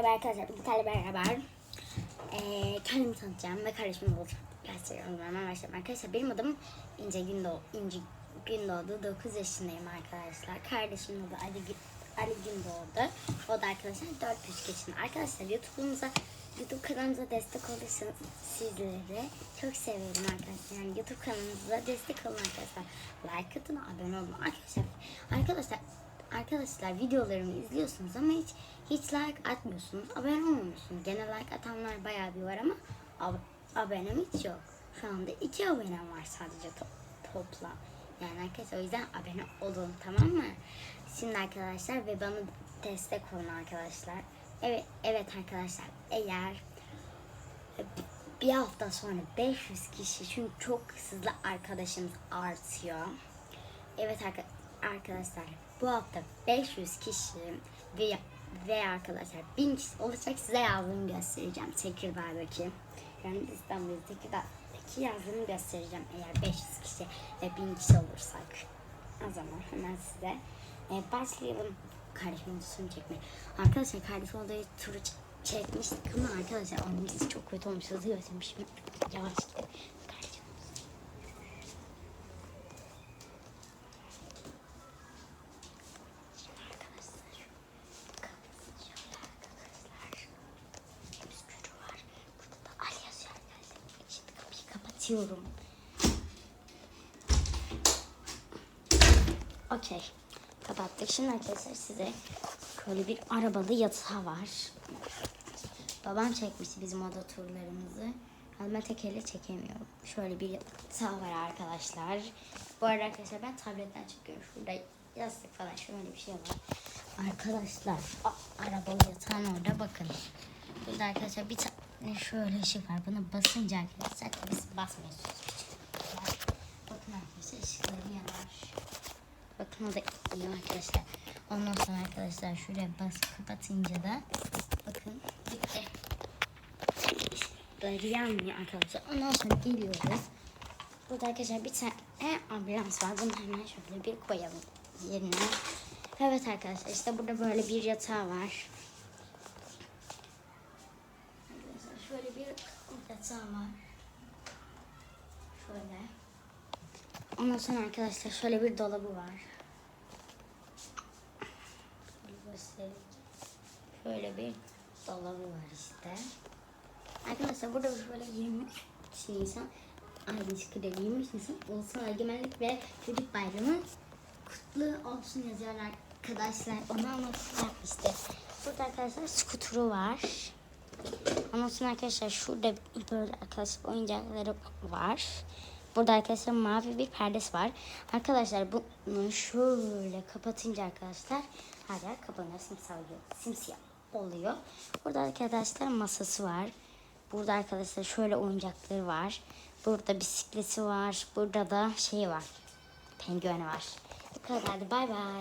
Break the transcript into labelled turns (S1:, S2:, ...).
S1: Merhaba arkadaşlar. Gitarla beraber eee kendimi tanıtacağım ve kardeşimi gösteriyorum. Hemen başlayalım arkadaşlar. Benim adım İnce Gündoğdu. İnce Gündoğdu. 9 yaşındayım arkadaşlar. Kardeşimin adı Ali, Ali Gündoğdu. O da arkadaşlar 4 yaşında. Arkadaşlar YouTube'umuza YouTube kanalımıza destek olursanız sizleri çok severim arkadaşlar. Yani YouTube kanalımıza destek olun arkadaşlar. Like atın, abone olun arkadaşlar. Arkadaşlar Arkadaşlar videolarımı izliyorsunuz ama hiç hiç like atmıyorsunuz. Abone olmuyorsunuz. Gene like atanlar bayağı bir var ama ab- abonem hiç yok. Şu anda iki abonem var sadece to- toplam. Yani arkadaşlar o yüzden abone olun tamam mı? Şimdi arkadaşlar ve bana destek olun arkadaşlar. Evet evet arkadaşlar eğer bir hafta sonra 500 kişi çünkü çok hızlı arkadaşımız artıyor. Evet arka- arkadaşlar bu hafta 500 kişi ve, ve arkadaşlar 1000 kişi olacak size yazdığımı göstereceğim Tekirdağ'daki. Yani İstanbul Tekirdağ'daki yazdığımı göstereceğim eğer 500 kişi ve 1000 kişi olursak. O zaman hemen size e, başlayalım kardeşimin üstünü çekmeye. Arkadaşlar kardeşim odayı turu çekmiştik ama arkadaşlar onun çok kötü olmuş. Hızlı göstermişim. Yavaş gidelim. Kardeşim. Arkadaşlar, kapısı şöyle arkadaşlar. Bisküvi var. Burada da Ali yazıyor arkadaşlar. Şimdi kapatıyorum. Okey. Kapattık. Şimdi arkadaşlar size şöyle bir arabalı yatağı var. Babam çekmişti bizim oda turlarımızı. Ben tek çekemiyorum. Şöyle bir yatağı var arkadaşlar. Bu arada arkadaşlar ben tabletten çekiyorum. Şurada yastık falan şöyle bir şey var. Arkadaşlar arabalı yatağın orada bakın. Burada arkadaşlar bir tane şöyle ışık var. Buna basınca arkadaşlar biz basmıyorsunuz. Bakın arkadaşlar ışıkları yanar. Bakın o da iyi arkadaşlar. Ondan sonra arkadaşlar şuraya basıp kapatınca da bakın bitti. Böyle yanmıyor arkadaşlar. Ondan sonra geliyoruz. Burada arkadaşlar bir tane ambulans var. Bunu hemen şöyle bir koyalım yerine. Evet arkadaşlar işte burada böyle bir yatağı var. Arkadaşlar şöyle bir yatağı var. Şöyle. Ondan sonra arkadaşlar şöyle bir dolabı var. Şöyle göstereyim. Şöyle bir dolabı var işte. Arkadaşlar burada şöyle 23 Nisan aynı şekilde 23 Nisan Ulusal Egemenlik ve Çocuk Bayramı kutlu olsun yazıyor arkadaşlar. Onu anlatacak işte. Burada arkadaşlar skuturu var. Ondan sonra arkadaşlar şurada böyle arkadaşlar oyuncakları var. Burada arkadaşlar mavi bir perdesi var. Arkadaşlar bunu şöyle kapatınca arkadaşlar yer kapanıyor. Simsiyah. Simsiyah oluyor. Burada arkadaşlar masası var. Burada arkadaşlar şöyle oyuncakları var. Burada bisikleti var. Burada da şey var. Pengueni var. Bu kadardı. Bay bay.